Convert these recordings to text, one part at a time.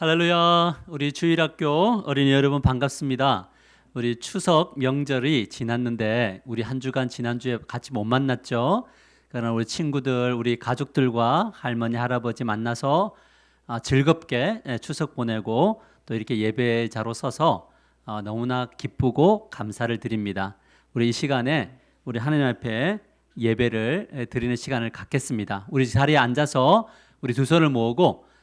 할렐루야. 우리 주일학교 어린이 여러분 반갑습니다. 우리 추석 명절이 지났는데 우리 한 주간 지난주에 같이 못 만났죠. 그러나 우리 친구들, 우리 가족들과 할머니, 할아버지 만나서 아, 즐겁게 예, 추석 보내고 또 이렇게 예배자로 서서 아, 너무나 기쁘고 감사를 드립니다. 우리 이 시간에 우리 하나님 앞에 예배를 예, 드리는 시간을 갖겠습니다. 우리 자리에 앉아서 우리 두 손을 모으고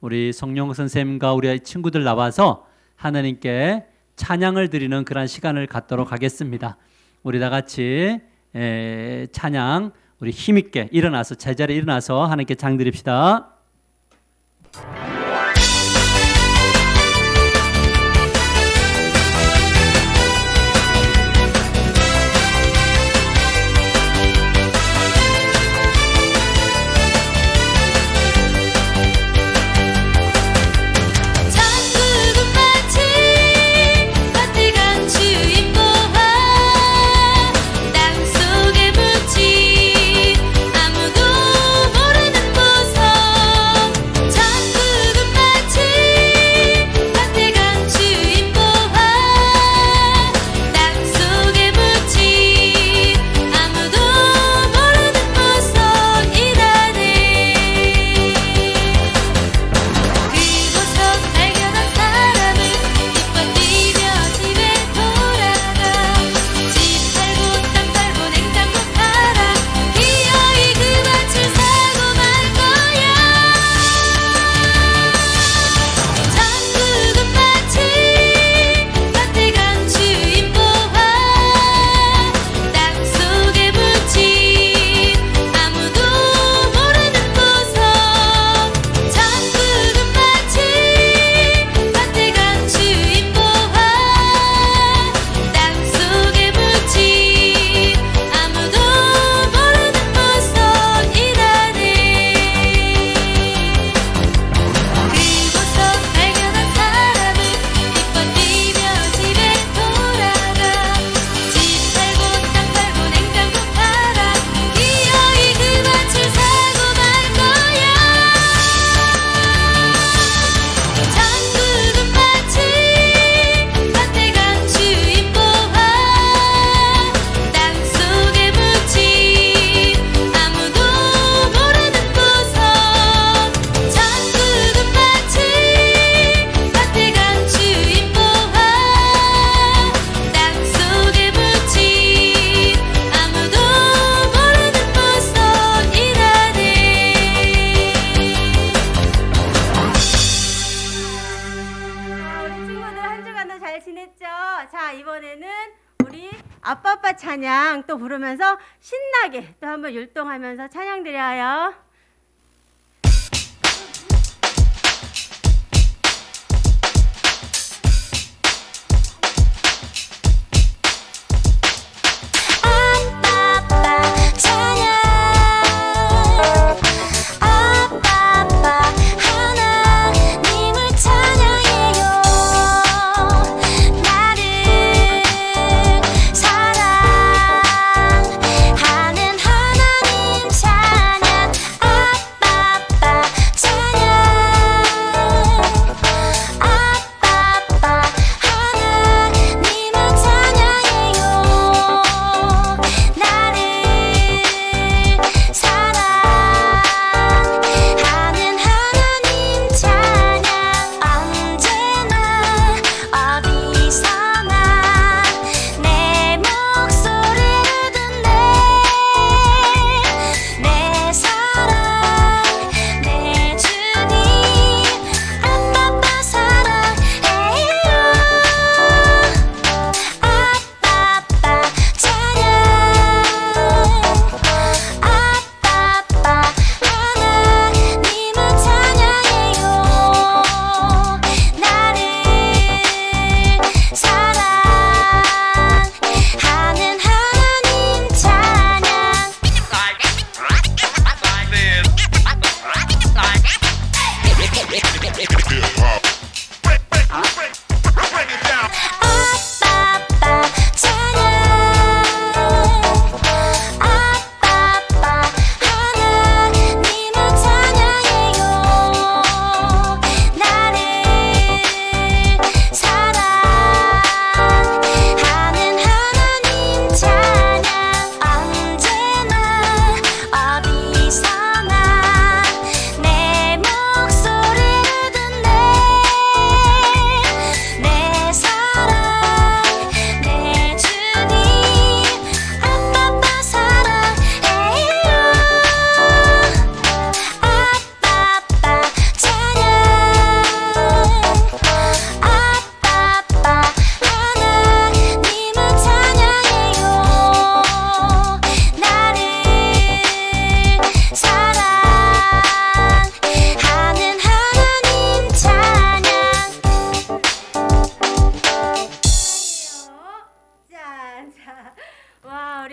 우리 성령 선생님과 우리 친구들 나와서 하나님께 찬양을 드리는 그런 시간을 갖도록 하겠습니다. 우리 다 같이 에, 찬양 우리 힘있게 일어나서 제자리에 일어나서 하나님께 장 드립시다. 신나게 또 한번 율동하면서 찬양 드려요.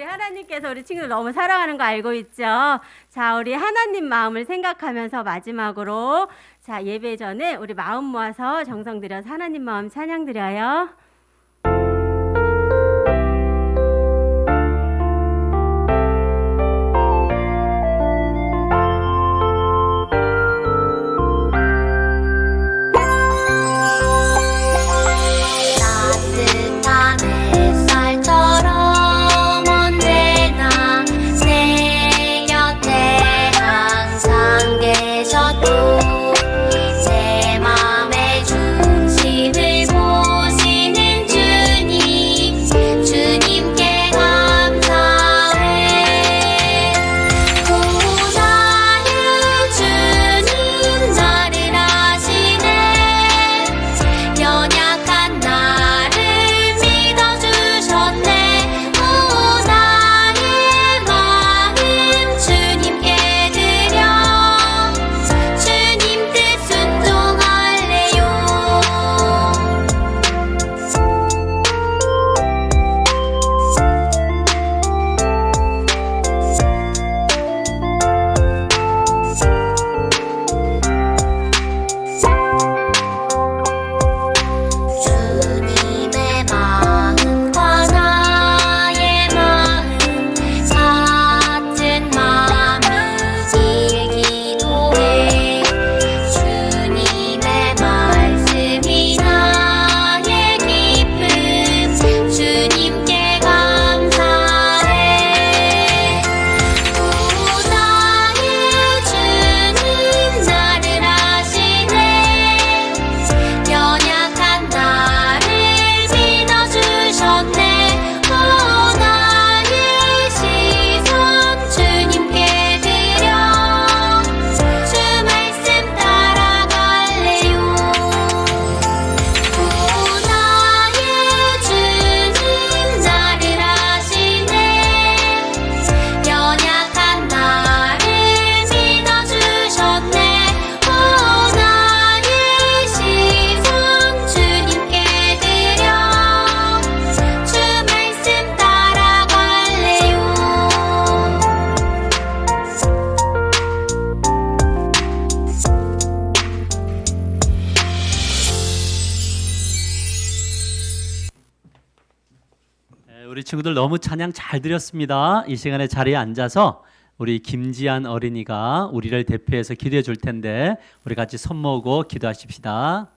하나님께서 우리 친구들 너무 사랑하는 거 알고 있죠? 자, 우리 하나님 마음을 생각하면서 마지막으로 자, 예배 전에 우리 마음 모아서 정성 들여서 하나님 마음 찬양 드려요. 친구들 너무 찬양 잘 드렸습니다. 이 시간에 자리에 앉아서 우리 김지한 어린이가 우리를 대표해서 기도해 줄 텐데 우리 같이 손 모으고 기도하십시다.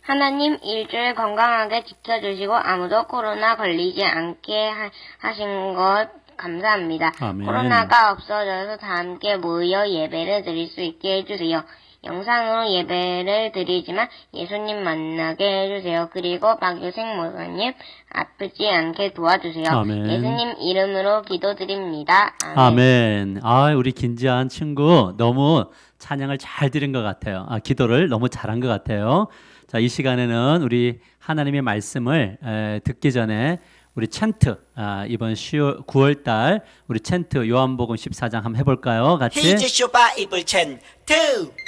하나님 일주일 건강하게 지켜주시고 아무도 코로나 걸리지 않게 하, 하신 것 감사합니다. 아멘. 코로나가 없어져서 다 함께 모여 예배를 드릴 수 있게 해주세요. 영상으로 예배를 드리지만 예수님 만나게 해주세요. 그리고 박유생 목사님 아프지 않게 도와주세요. 아멘. 예수님 이름으로 기도드립니다. 아멘. 아멘. 아, 우리 김지한 친구 너무 찬양을 잘 드린 것 같아요. 아, 기도를 너무 잘한 것 같아요. 자, 이 시간에는 우리 하나님의 말씀을 에, 듣기 전에 우리 챈트 아, 이번 10월, 9월 달 우리 챈트 요한복음 14장 한번 해볼까요? 같이. Chant two. 요한복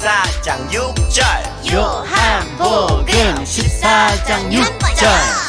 14장 6절 요한복음 14장 6절.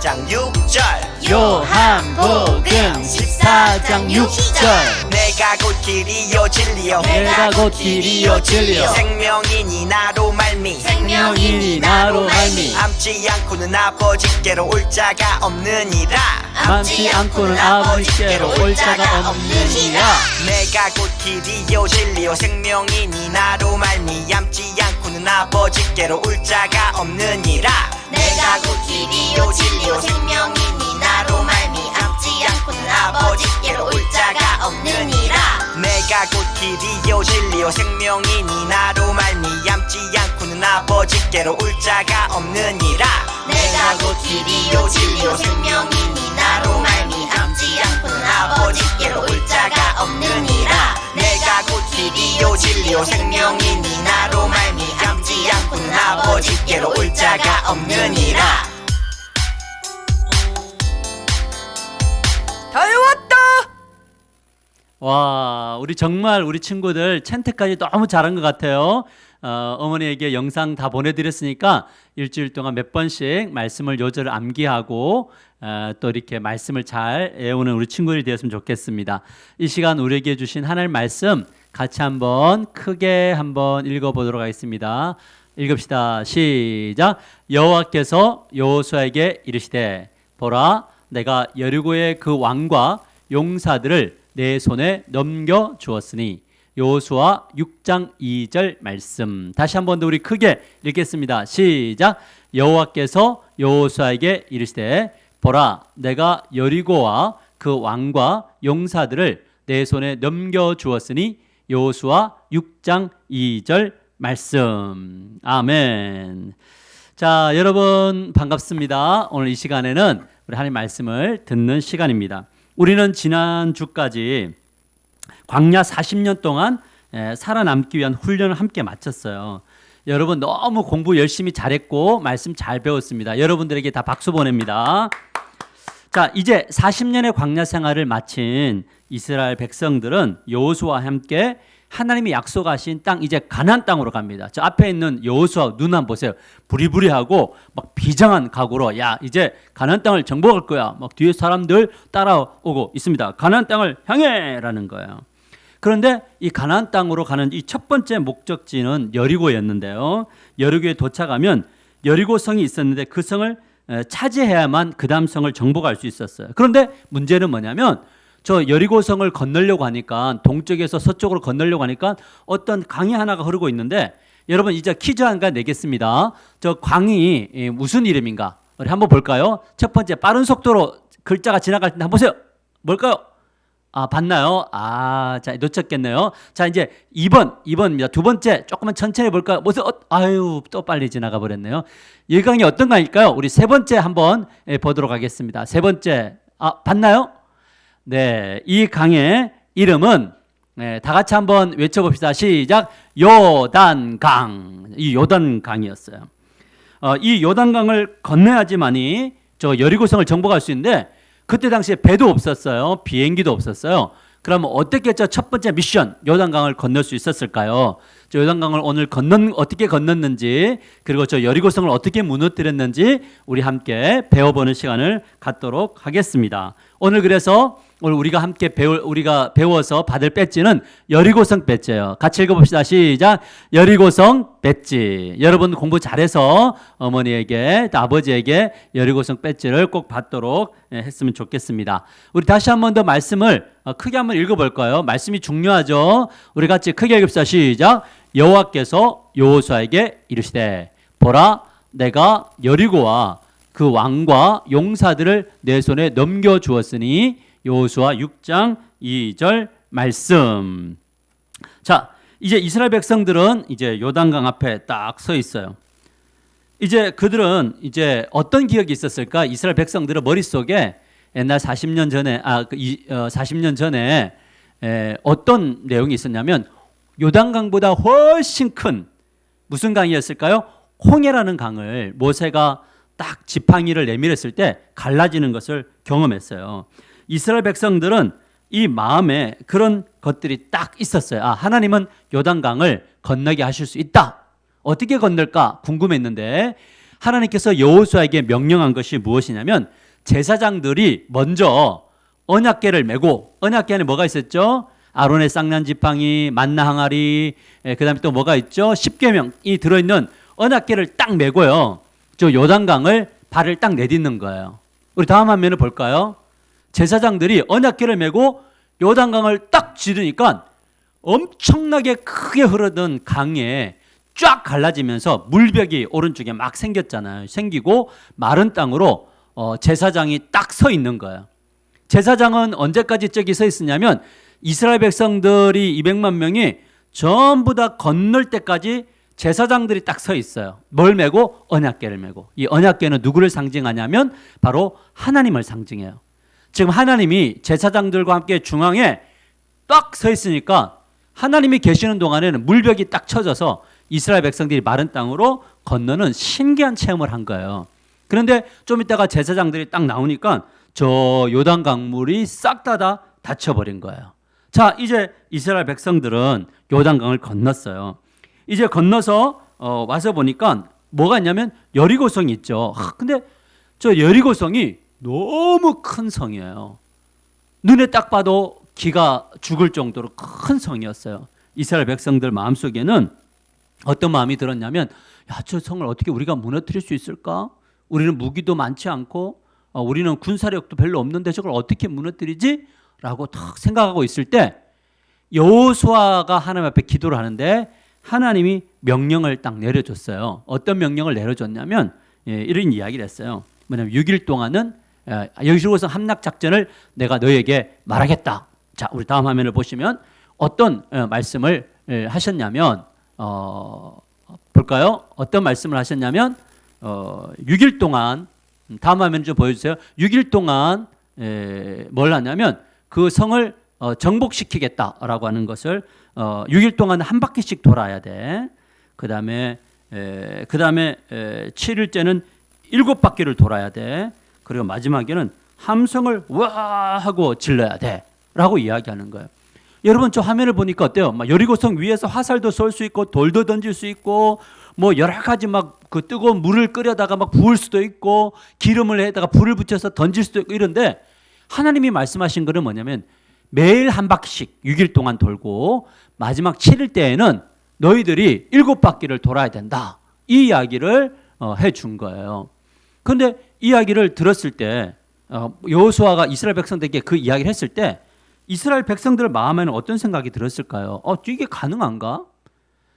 요한복음 14장 6절. 요한복음 14장 6절. 내가 곧 길이요 진리요. 내가 곧 길이요 진리요. 생명이니 나로 말미. 생명이니 나로 말미. 암지 않고는 아버지께로 올 자가 없느니라. 많지 않고는 아버지께로 올 자가 없느니라. 내가 곧 길이요 진리요. 생명이니 나로 말미 암지 않고는 아버지께로 올 자가 없느니라 내가 곧 길이요 진리요 생명이니 나로 말미암지 않고는 아버지께로 올 자가 없느니라. 내가 곧 길이요 진리요 생명이니 나로 말미암지 않고는 아버지께로 올 자가 없느니라. 내가 곧 길이요 진리요 생명이니 나로 말미암지 않고는 아버지께로 올 자가 없느니라. 내가 곧 길이요 진리요 생명이니 나로 말미암지 않고는 아버지께로 올 자가 없느니라 다 외웠다. 와, 우리 정말 우리 친구들 챈트까지 너무 잘한 것 같아요. 어, 어머니에게 영상 다 보내드렸으니까 일주일 동안 몇 번씩 말씀을 요절 암기하고 어, 또 이렇게 말씀을 잘 외우는 우리 친구들이 되었으면 좋겠습니다. 이 시간 우리에게 주신 하나님 말씀 같이 한번 크게 한번 읽어보도록 하겠습니다. 읽읍시다. 시작. 여호와께서 여호수아에게 이르시되 보라 내가 여리고의 그 왕과 용사들을 내 손에 넘겨 주었으니 여호수아 6장 2절 말씀. 다시 한 번 더 우리 크게 읽겠습니다. 시작. 여호와께서 여호수아에게 이르시되 보라 내가 여리고와 그 왕과 용사들을 내 손에 넘겨 주었으니 여호수아 6장 2절 말씀. 아멘. 자, 여러분 반갑습니다. 오늘 이 시간에는 우리 하나님 말씀을 듣는 시간입니다. 우리는 지난 주까지 광야 40년 동안 에, 살아남기 위한 훈련을 함께 마쳤어요. 여러분 너무 공부 열심히 잘했고 말씀 잘 배웠습니다. 여러분들에게 다 박수 보냅니다. 자, 이제 40년의 광야 생활을 마친 이스라엘 백성들은 여호수아와 함께 하나님이 약속하신 땅 이제 가나안 땅으로 갑니다. 저 앞에 있는 여호수아 눈 한번 보세요. 부리부리하고 막 비장한 각오로 야 이제 가나안 땅을 정복할 거야. 막 뒤에 사람들 따라오고 있습니다. 가나안 땅을 향해라는 거예요. 그런데 이 가나안 땅으로 가는 이 첫 번째 목적지는 여리고였는데요. 여리고에 도착하면 여리고 성이 있었는데 그 성을 에, 차지해야만 그 다음 성을 정복할 수 있었어요. 그런데 문제는 뭐냐면 저 여리고 성을 건너려고 하니까 동쪽에서 서쪽으로 건너려고 하니까 어떤 강이 하나가 흐르고 있는데 여러분 이제 퀴즈 한가 내겠습니다. 저 강이 예, 무슨 이름인가? 우리 한번 볼까요? 첫 번째 빠른 속도로 글자가 지나갈 때 한번 보세요. 뭘까요? 아, 봤나요? 아, 자, 놓쳤겠네요. 자, 이제 2번, 2번입니다. 두 번째, 조금만 천천히 볼까요? 무슨, 어, 아유, 또 빨리 지나가 버렸네요. 이 강이 어떤 강일까요? 우리 세 번째 한번 예, 보도록 하겠습니다. 세 번째, 아, 봤나요? 네, 이 강의 이름은 네, 다 같이 한번 외쳐봅시다. 시작. 요단강. 이 요단강이었어요. 어, 이 요단강을 건너야지만이 저 여리고성을 정복할 수 있는데 그때 당시에 배도 없었어요. 비행기도 없었어요. 그러면 어떻게 저첫 번째 미션 요단강을 건널 수 있었을까요? 저 요단강을 오늘 건넌 어떻게 건넜는지 그리고 저 여리고성을 어떻게 무너뜨렸는지 우리 함께 배워보는 시간을 갖도록 하겠습니다. 오늘 그래서 오늘 우리가 함께 배울 우리가 배워서 받을 배지는 여리고성 배지예요. 같이 읽어봅시다. 시작. 여리고성 배지. 여러분 공부 잘해서 어머니에게 또 아버지에게 여리고성 배지를 꼭 받도록 예, 했으면 좋겠습니다. 우리 다시 한 번 더 말씀을 어, 크게 한번 읽어볼까요? 말씀이 중요하죠. 우리 같이 크게 읽읍시다. 시작. 여호와께서 여호수아에게 이르시되 보라 내가 여리고와 그 왕과 용사들을 내 손에 넘겨 주었으니 여호수아 6장 2절 말씀. 자, 이제 이스라엘 백성들은 이제 요단강 앞에 딱 서 있어요. 이제 그들은 이제 어떤 기억이 있었을까? 이스라엘 백성들은 머릿속에 옛날 40년 전에 아, 그 이, 어, 40년 전에 에, 어떤 내용이 있었냐면 요단강보다 훨씬 큰 무슨 강이었을까요? 홍해라는 강을 모세가 딱 지팡이를 내밀었을 때 갈라지는 것을 경험했어요. 이스라엘 백성들은 이 마음에 그런 것들이 딱 있었어요. 아, 하나님은 요단강을 건너게 하실 수 있다. 어떻게 건널까 궁금했는데 하나님께서 여호수아에게 명령한 것이 무엇이냐면 제사장들이 먼저 언약궤를 메고 언약궤 안에 뭐가 있었죠? 아론의 쌍난 지팡이, 만나 항아리, 예, 그다음에 또 뭐가 있죠? 십계명이 들어 있는 언약궤를 딱 메고요. 저 요단강을 발을 딱 내딛는 거예요. 우리 다음 화면을 볼까요? 제사장들이 언약궤를 메고 요단강을 딱 지르니까 엄청나게 크게 흐르던 강에 쫙 갈라지면서 물벽이 오른쪽에 막 생겼잖아요. 생기고 마른 땅으로 어, 제사장이 딱 서 있는 거예요. 제사장은 언제까지 저기 서 있었냐면 이스라엘 백성들이 200만 명이 전부 다 건널 때까지 제사장들이 딱 서 있어요. 뭘 메고 언약궤를 메고 이 언약궤는 누구를 상징하냐면 바로 하나님을 상징해요. 지금 하나님이 제사장들과 함께 중앙에 딱 서 있으니까 하나님이 계시는 동안에는 물벽이 딱 쳐져서 이스라엘 백성들이 마른 땅으로 건너는 신기한 체험을 한 거예요. 그런데 좀 이따가 제사장들이 딱 나오니까 저 요단 강물이 싹 다다 닫혀버린 거예요. 자, 이제 이스라엘 백성들은 요단강을 건넜어요. 이제 건너서 어, 와서 보니까 뭐가 있냐면 여리고성이 있죠. 하, 근데 저 여리고성이 너무 큰 성이에요. 눈에 딱 봐도 기가 죽을 정도로 큰 성이었어요. 이스라엘 백성들 마음속에는 어떤 마음이 들었냐면 야, 저 성을 어떻게 우리가 무너뜨릴 수 있을까? 우리는 무기도 많지 않고 어, 우리는 군사력도 별로 없는데 저걸 어떻게 무너뜨리지? 라고 탁 생각하고 있을 때 여호수아가 하나님 앞에 기도를 하는데 하나님이 명령을 딱 내려줬어요. 어떤 명령을 내려줬냐면 예, 이런 이야기를 했어요. 뭐냐면 6일 동안은 예, 여기서부터 함락 작전을 내가 너에게 말하겠다. 자, 우리 다음 화면을 보시면 어떤 어, 말씀을 예, 하셨냐면 어, 볼까요? 어떤 말씀을 하셨냐면 어, 6일 동안 음, 다음 화면 좀 보여주세요. 6일 동안 에, 뭘 하냐면 그 성을 어, 정복시키겠다라고 하는 것을 어, 6일 동안 한 바퀴씩 돌아야 돼. 그 다음에 그 다음에 7일째는 일곱 바퀴를 돌아야 돼. 그리고 마지막에는 함성을 와 하고 질러야 돼.라고 이야기하는 거예요. 여러분 저 화면을 보니까 어때요? 막 여리고성 위에서 화살도 쏠 수 있고 돌도 던질 수 있고 뭐 여러 가지 막 그 뜨거운 물을 끓여다가 막 부을 수도 있고 기름을 해다가 불을 붙여서 던질 수도 있고 이런데 하나님이 말씀하신 거는 뭐냐면 매일 한 바퀴씩 6일 동안 돌고 마지막 7일 때에는 너희들이 일곱 바퀴를 돌아야 된다. 이 이야기를 어, 해준 거예요. 그런데 이 이야기를 들었을 때 어, 여호수아가 이스라엘 백성들에게 그 이야기를 했을 때 이스라엘 백성들 마음에는 어떤 생각이 들었을까요? 어, 이게 가능한가?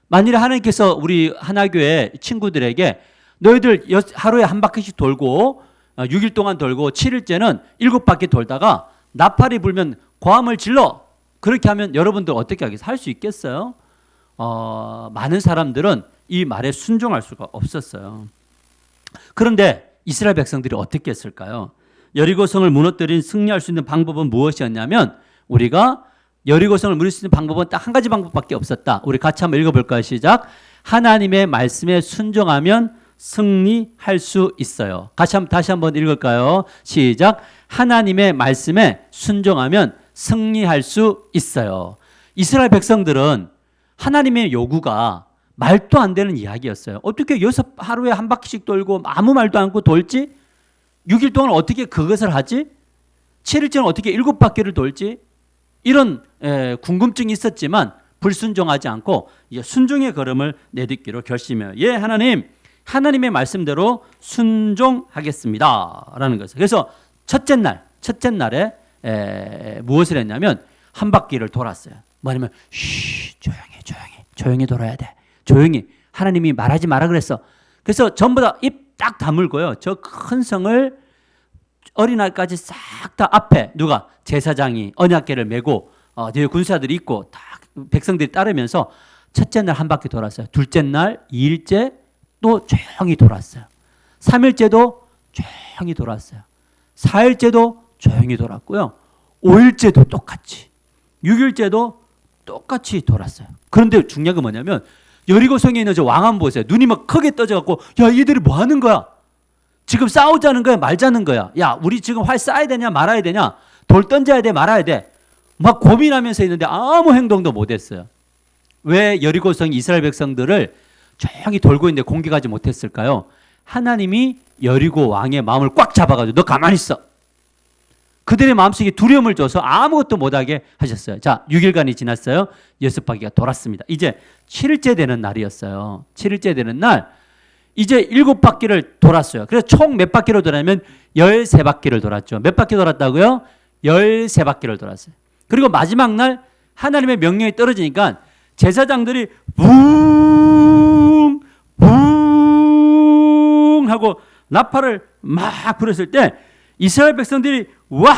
만일에 하나님께서 우리 하나교회 친구들에게 너희들 여- 하루에 한 바퀴씩 돌고 어, 6일 동안 돌고 7일째는 일곱 바퀴 돌다가 나팔이 불면 고함을 질러 그렇게 하면 여러분들 어떻게 하겠어요? 할 수 있겠어요? 어, 많은 사람들은 이 말에 순종할 수가 없었어요. 그런데 이스라엘 백성들이 어떻게 했을까요? 여리고성을 무너뜨린 승리할 수 있는 방법은 무엇이었냐면 우리가 여리고성을 무너뜨릴 수 있는 방법은 딱 한 가지 방법밖에 없었다. 우리 같이 한번 읽어볼까요? 시작. 하나님의 말씀에 순종하면 승리할 수 있어요. 같이 한번 다시 한번 읽을까요? 시작. 하나님의 말씀에 순종하면 승리할 수 있어요. 이스라엘 백성들은 하나님의 요구가 말도 안 되는 이야기였어요. 어떻게 여섯 하루에 한 바퀴씩 돌고 아무 말도 않고 돌지? 6일 동안 어떻게 그것을 하지? 7일째는 어떻게 일곱 바퀴를 돌지? 이런 에, 궁금증이 있었지만 불순종하지 않고 순종의 걸음을 내딛기로 결심해요. 예, 하나님, 하나님의 말씀대로 순종하겠습니다라는 것을. 그래서 첫째 날, 첫째 날에 에, 무엇을 했냐면 한 바퀴를 돌았어요. 뭐냐면 쉬, 조용히, 조용히, 조용히 돌아야 돼. 조용히. 하나님이 말하지 마라 그랬어. 그래서 전부 다 입 딱 다물고요. 저 큰 성을 어린아이까지 싹 다 앞에 누가 제사장이 언약궤를 메고 어, 뒤에 군사들이 있고 다 백성들이 따르면서 첫째 날 한 바퀴 돌았어요. 둘째 날, 이일째 또 조용히 돌았어요. 삼일째도 조용히 돌았어요. 사일째도 조용히 돌았고요. 오일째도 똑같이. 육일째도 똑같이 돌았어요. 그런데 중요한 건 뭐냐면 여리고성에 있는 저 왕 한 보세요. 눈이 막 크게 떠져갖고 야 얘들이 뭐 하는 거야? 지금 싸우자는 거야 말자는 거야. 야 우리 지금 활 쏴야 되냐 말아야 되냐? 돌 던져야 돼 말아야 돼. 막 고민하면서 있는데 아무 행동도 못했어요. 왜 여리고성이 이스라엘 백성들을 조용히 돌고 있는데 공격하지 못했을까요? 하나님이 여리고 왕의 마음을 꽉 잡아가지고 너 가만히 있어. 그들의 마음속에 두려움을 줘서 아무것도 못하게 하셨어요. 자, 6일간이 지났어요. 여섯 바퀴가 돌았습니다. 이제 7일째 되는 날이었어요. 7일째 되는 날, 이제 일곱 바퀴를 돌았어요. 그래서 총 몇 바퀴로 돌았냐면 13바퀴를 돌았죠. 몇 바퀴 돌았다고요? 13바퀴를 돌았어요. 그리고 마지막 날 하나님의 명령이 떨어지니까 제사장들이 붕, 붕 하고 나팔을 막 불었을 때 이스라엘 백성들이 와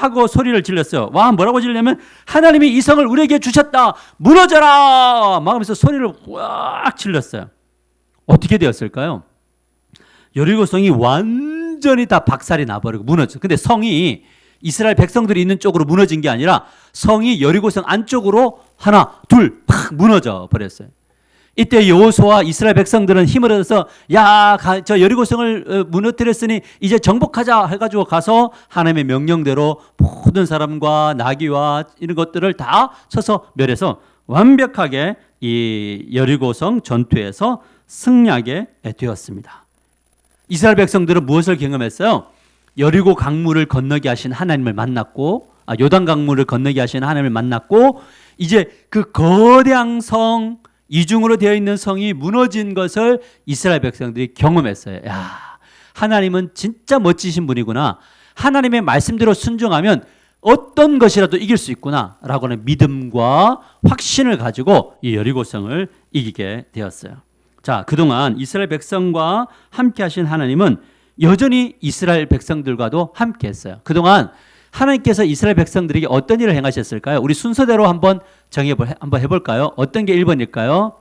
하고 소리를 질렀어요. 와 뭐라고 질려면 하나님이 이 성을 우리에게 주셨다. 무너져라. 막 하면서 소리를 확 질렀어요. 어떻게 되었을까요? 여리고 성이 완전히 다 박살이 나버리고 무너져. 근데 성이 이스라엘 백성들이 있는 쪽으로 무너진 게 아니라 성이 여리고성 안쪽으로 하나, 둘, 팍 무너져 버렸어요. 이때 여호수아와 이스라엘 백성들은 힘을 얻어서 야 저 여리고성을 어, 무너뜨렸으니 이제 정복하자 해가지고 가서 하나님의 명령대로 모든 사람과 나귀와 이런 것들을 다 쳐서 멸해서 완벽하게 이 여리고성 전투에서 승리하게 되었습니다. 이스라엘 백성들은 무엇을 경험했어요? 여리고 강물을 건너게 하신 하나님을 만났고 아, 요단 강물을 건너게 하신 하나님을 만났고 이제 그 거대한 성 이중으로 되어 있는 성이 무너진 것을 이스라엘 백성들이 경험했어요. 야, 하나님은 진짜 멋지신 분이구나. 하나님의 말씀대로 순종하면 어떤 것이라도 이길 수 있구나라고 하는 믿음과 확신을 가지고 이 여리고성을 이기게 되었어요. 자, 그동안 이스라엘 백성과 함께 하신 하나님은 여전히 이스라엘 백성들과도 함께 했어요. 그동안 하나님께서 이스라엘 백성들에게 어떤 일을 행하셨을까요? 우리 순서대로 한번 볼 한번 해 볼까요? 어떤 게 1번일까요?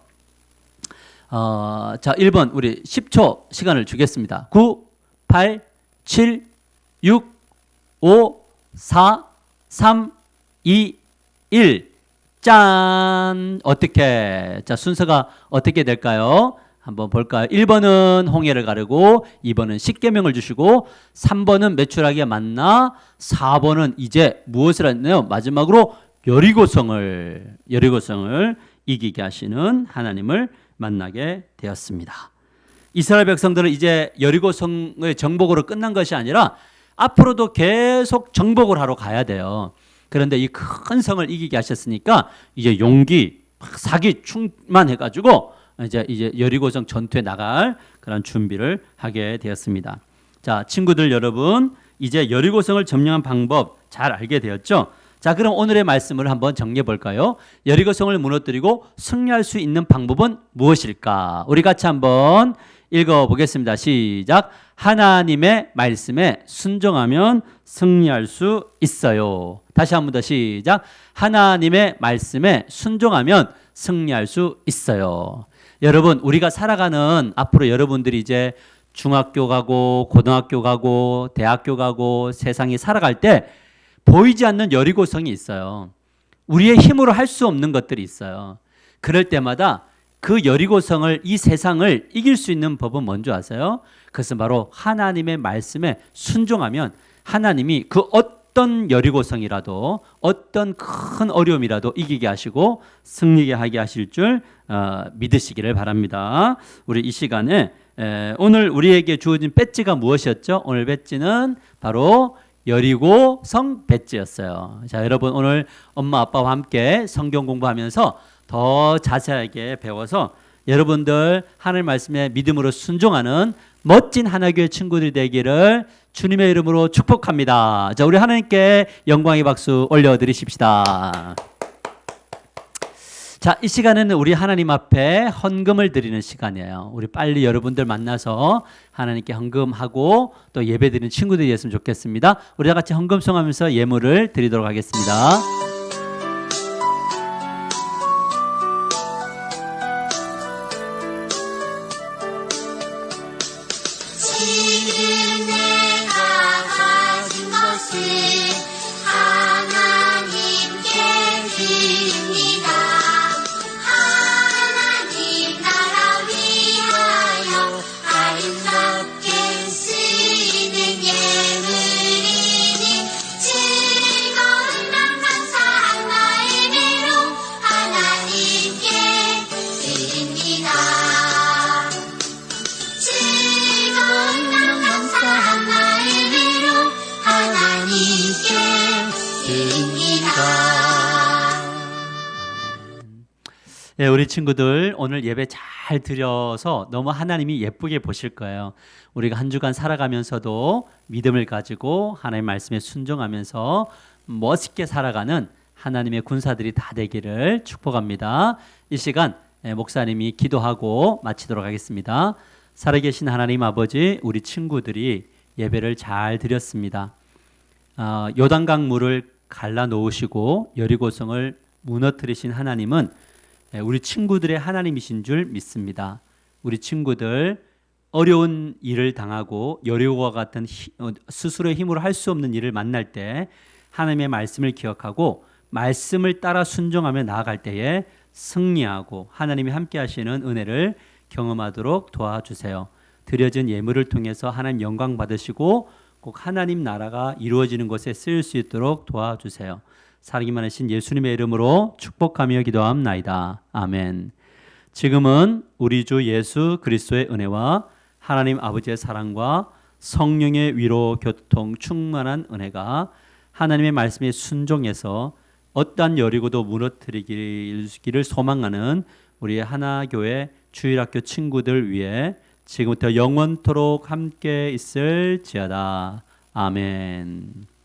어, 자, 1번 우리 10초 시간을 주겠습니다. 9 8 7 6 5 4 3 2 1 짠! 어떻게? 자, 순서가 어떻게 될까요? 한번 볼까요? 1번은 홍해를 가르고 2번은 십계명을 주시고 3번은 매출하게 만나 4번은 이제 무엇을 했나요? 마지막으로 여리고성을 여리고성을 이기게 하시는 하나님을 만나게 되었습니다. 이스라엘 백성들은 이제 여리고성의 정복으로 끝난 것이 아니라 앞으로도 계속 정복을 하러 가야 돼요. 그런데 이 큰 성을 이기게 하셨으니까 이제 용기, 사기 충만해 가지고 이제 이제 여리고성 전투에 나갈 그런 준비를 하게 되었습니다. 자, 친구들 여러분, 이제 여리고성을 점령한 방법 잘 알게 되었죠? 자, 그럼 오늘의 말씀을 한번 정리해 볼까요? 여리고성을 무너뜨리고 승리할 수 있는 방법은 무엇일까? 우리 같이 한번 읽어 보겠습니다. 시작. 하나님의 말씀에 순종하면 승리할 수 있어요. 다시 한 번 더 시작. 하나님의 말씀에 순종하면 승리할 수 있어요. 여러분, 우리가 살아가는 앞으로 여러분들이 이제 중학교 가고 고등학교 가고 대학교 가고 세상에 살아갈 때 보이지 않는 여리고성이 있어요. 우리의 힘으로 할 수 없는 것들이 있어요. 그럴 때마다 그 여리고성을 이 세상을 이길 수 있는 법은 뭔지 아세요? 그것은 바로 하나님의 말씀에 순종하면 하나님이 그 어떤 여리고성이라도 어떤 큰 어려움이라도 이기게 하시고 승리게 하게 하실 줄 어, 믿으시기를 바랍니다. 우리 이 시간에 에, 오늘 우리에게 주어진 배지가 무엇이었죠? 오늘 배지는 바로 여리고 성 배지였어요. 자, 여러분 오늘 엄마 아빠와 함께 성경 공부하면서 더 자세하게 배워서 여러분들 하늘 말씀에 믿음으로 순종하는 멋진 하나교회 친구들이 되기를 주님의 이름으로 축복합니다. 자, 우리 하나님께 영광의 박수 올려 드리십시다. 자, 이 시간에는 우리 하나님 앞에 헌금을 드리는 시간이에요. 우리 빨리 여러분들 만나서 하나님께 헌금하고 또 예배 드리는 친구들이 됐으면 좋겠습니다. 우리 다 같이 헌금송 하면서 예물을 드리도록 하겠습니다. 네, 우리 친구들 오늘 예배 잘 드려서 너무 하나님이 예쁘게 보실 거예요. 우리가 한 주간 살아가면서도 믿음을 가지고 하나님 말씀에 순종하면서 멋있게 살아가는 하나님의 군사들이 다 되기를 축복합니다. 이 시간 예, 목사님이 기도하고 마치도록 하겠습니다. 살아계신 하나님 아버지, 우리 친구들이 예배를 잘 드렸습니다. 어, 요단강 물을 갈라 놓으시고 여리고성을 무너뜨리신 하나님은 예, 우리 친구들의 하나님이신 줄 믿습니다. 우리 친구들 어려운 일을 당하고 여리고와 같은 히- 어, 스스로의 힘으로 할 수 없는 일을 만날 때 하나님의 말씀을 기억하고 말씀을 따라 순종하며 나아갈 때에 승리하고 하나님이 함께 하시는 은혜를 경험하도록 도와주세요. 드려진 예물을 통해서 하나님 영광 받으시고 꼭 하나님 나라가 이루어지는 것에 쓰일 수 있도록 도와주세요. 살기만 하신 예수님의 이름으로 축복하며 기도함나이다. 아멘. 지금은 우리 주 예수 그리스도의 은혜와 하나님 아버지의 사랑과 성령의 위로 교통 충만한 은혜가 하나님의 말씀에 순종해서 어떠한 여리고도 무너뜨리기를 소망하는 우리 하나교회 주일학교 친구들 위해 지금부터 영원토록 함께 있을지어다. 아멘.